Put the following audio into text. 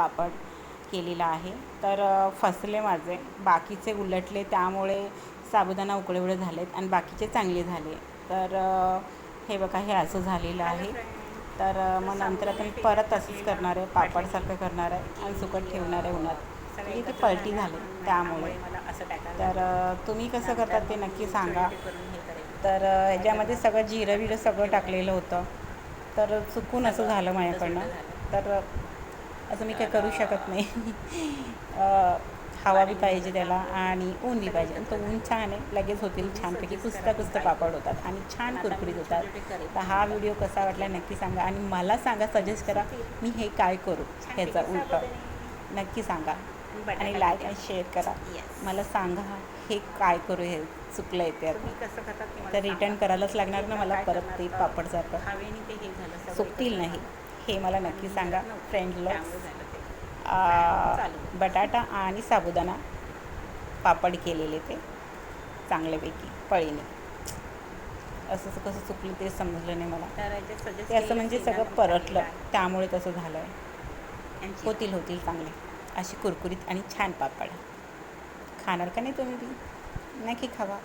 पापड केलेला आहे. तर फसले माझे. बाकीचे उलटले त्यामुळे साबुदाणा उकळे आहेत आणि बाकीचे चांगले झाले. तर हे बघा हे असं झालेलं आहे. तर मग नंतर आता मी परत असंच करणार आहे. पापडसारखं करणार आहे आणि सुकट ठेवणार आहे उन्हात. म्हणजे ते पलटी झाले त्यामुळे. तर तुम्ही कसं करतात ते नक्की सांगा. तर ह्याच्यामध्ये सगळं जिरं विरं सगळं टाकलेलं होतं. तर चुकून असं झालं माझ्याकडनं. तर असं मी काही करू शकत नाही. हवा बी पाहिजे त्याला आणि ऊन बी पाहिजे. आणि तो ऊन छान आहे. लगेच होतील छानपैकी कुस्ता कुस्ता पापड होतात आणि छान कुरकुरीत होतात. तर हा व्हिडिओ कसा वाटला नक्की सांगा आणि मला सांगा सजेस्ट करा मी हे काय करू ह्याचा उलट. नक्की सांगा. आणि लाईक आणि शेअर करा. मला सांगा हे काय करू हे चुकलं आहे ते तर रिटर्न करायलाच लागणार ना मला परत ते पापडसारखं हवेने ते झालं सगळं सुकतील नाही. हे मला नक्की सांगा फ्रेंड लोक बटाटा आणि साबुदाणा पापड केलेले ते चांगल्यापैकी पळीने. असं कसं चुकलं ते समजलं नाही मला. ते असं म्हणजे सगळं परतलं त्यामुळे तसं झालं आहे होतील होतील चांगले. अशी कुरकुरीत आणि छान पापड. खाणार का नाही तुम्ही बी? नक्की खावा.